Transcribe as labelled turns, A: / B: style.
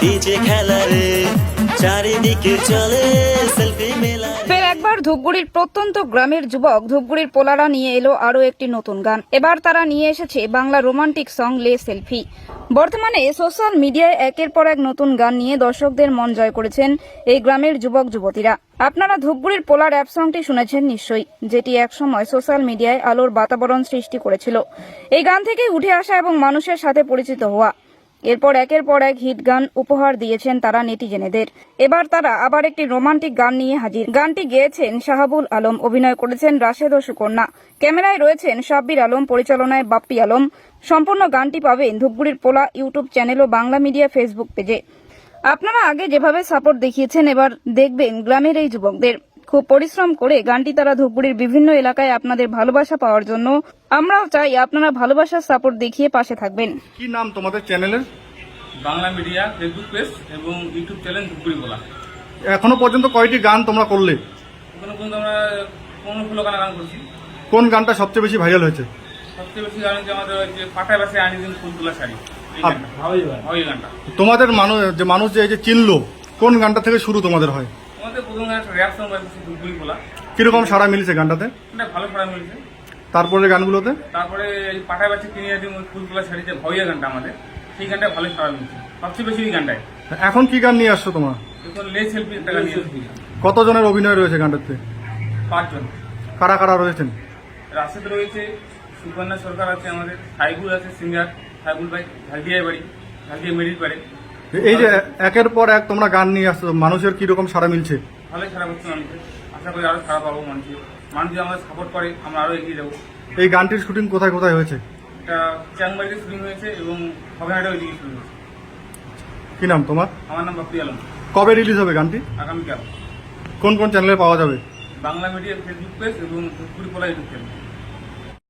A: DJ খেলারে, চারিদিকে চলে selfie মেলা
B: একবার ধূপগুড়ির প্রত্যন্ত গ্রামের যুবক ধূপগুড়ির পোলারা নিয়ে এলো আরও একটি নতুন গান। এবার তারা নিয়ে এসেছে বাংলা রোমান্টিক সং লে সেলফি। বর্তমানে সোশ্যাল মিডিয়ায় একের পর এক নতুন গান নিয়ে দর্শকদের মন জয় করেছেন এই গ্রামের যুবক যুবতীরা। আপনারা ধূপগুড়ির পোলার অ্যাপ সংটি শুনেছেন নিশ্চয়ই, যেটি একসময় সোশ্যাল মিডিয়ায় আলোর বাতাবরণ সৃষ্টি করেছিল। এই গান থেকে উঠে আসা এবং মানুষের সাথে পরিচিত হওয়া। এরপর একের পর এক হিট গান উপহার দিয়েছেন তারা নেটিজেনেদের। এবার তারা আবার একটি রোমান্টিক গান নিয়ে হাজির। গানটি গেয়েছেন শাহাবুল আলম, অভিনয় করেছেন রাশেদ ও সুকন্যা। ক্যামেরায় রয়েছেন সাব্বির আলম, পরিচালনায় বাপ্পি আলম। সম্পূর্ণ গানটি পাবেন ধূপগুড়ির পোলা ইউটিউব চ্যানেল ও বাংলা মিডিয়া ফেসবুক পেজে। আপনারা আগে যেভাবে সাপোর্ট দেখিয়েছেন, এবার দেখবেন গ্রামের এই যুবকদের। খুব পরিশ্রম করে গানটি তারা ধূপগুড়ির বিভিন্ন এলাকায় আপনাদের ভালোবাসা পাওয়ার জন্য আমরাও চাই আপনারা ভালোবাসার সাপোর্ট দেখিয়ে পাশে থাকবেন।
C: কি নাম তোমাদের চ্যানেলের
D: বাংলা মিডিয়া ফেসবুক পেজ এবং ইউটিউব চ্যানেল ধুপগুড়ি বলা।
C: এখনও পর্যন্ত কয়টি গান তোমরা করলে?
D: ওখানে পর্যন্ত আমরা পনেরো ষোলো গান গান করছি।
C: কোন গানটা সবচেয়ে বেশি ভাইরাল হয়েছে?
D: সবচেয়ে বেশি গান হচ্ছে আমাদের ওই যে আনি দিন ফুলতোলা শাড়ি।
C: তোমাদের মানুষ যে মানুষ যে এই যে চিনলো কোন গানটা থেকে শুরু তোমাদের হয়?
D: গান একটা র্যাপ সং বাজছে
C: কীরকম সাড়া মিলছে গানটাতে?
D: এটা ভালো সাড়া মিলছে।
C: তারপরে গানগুলোতে?
D: তারপরে এই পাটায় বাসে কিনে দিন ফুল তোলা শাড়ি যে গানটা আমাদের। সেই গানটা ভালো সাড়া মিলছে সবচেয়ে বেশি এই গানটায়।
C: এখন কি গান নিয়ে আসছো তোমরা?
D: এখন লে সেলফি একটা গান নিয়ে এসেছি।
C: কতজনের অভিনয় রয়েছে গানটাতে?
D: পাঁচজন।
C: কারা কারা রয়েছেন?
D: রাশেদ রয়েছে সুকন্যা সরকার আছে আমাদের সাইবুল আছে সিঙ্গার সাইবুল ভাই ঝালদিয়ায় বাড়ি ঝালদিয়া মেরিট বাড়ি।
C: এই যে একের পর এক তোমরা গান নিয়ে আসছো মানুষের কীরকম সাড়া মিলছে?
D: ভালোই খারাপ হচ্ছে মানুষের আশা করি আরও খারাপ পাবো মানুষের মানুষ যদি আমাদের সাপোর্ট করে আমরা আরও এগিয়ে যাব।
C: এই গানটির শুটিং কোথায় কোথায় হয়েছে?
D: এটা চ্যাংবাড়িতে শুটিং হয়েছে এবং খগেনহাটে ওইদিকে শুটিং হয়েছে।
C: কি নাম তোমার?
D: আমার নাম বাপ্পি আলম।
C: কবে রিলিজ হবে গানটি?
D: আগামীকাল।
C: কোন কোন চ্যানেলে পাওয়া যাবে?
D: বাংলা মিডিয়া ফেসবুক পেজ এবং ধূপগুড়ি পোলা ইউটিউব চ্যানেল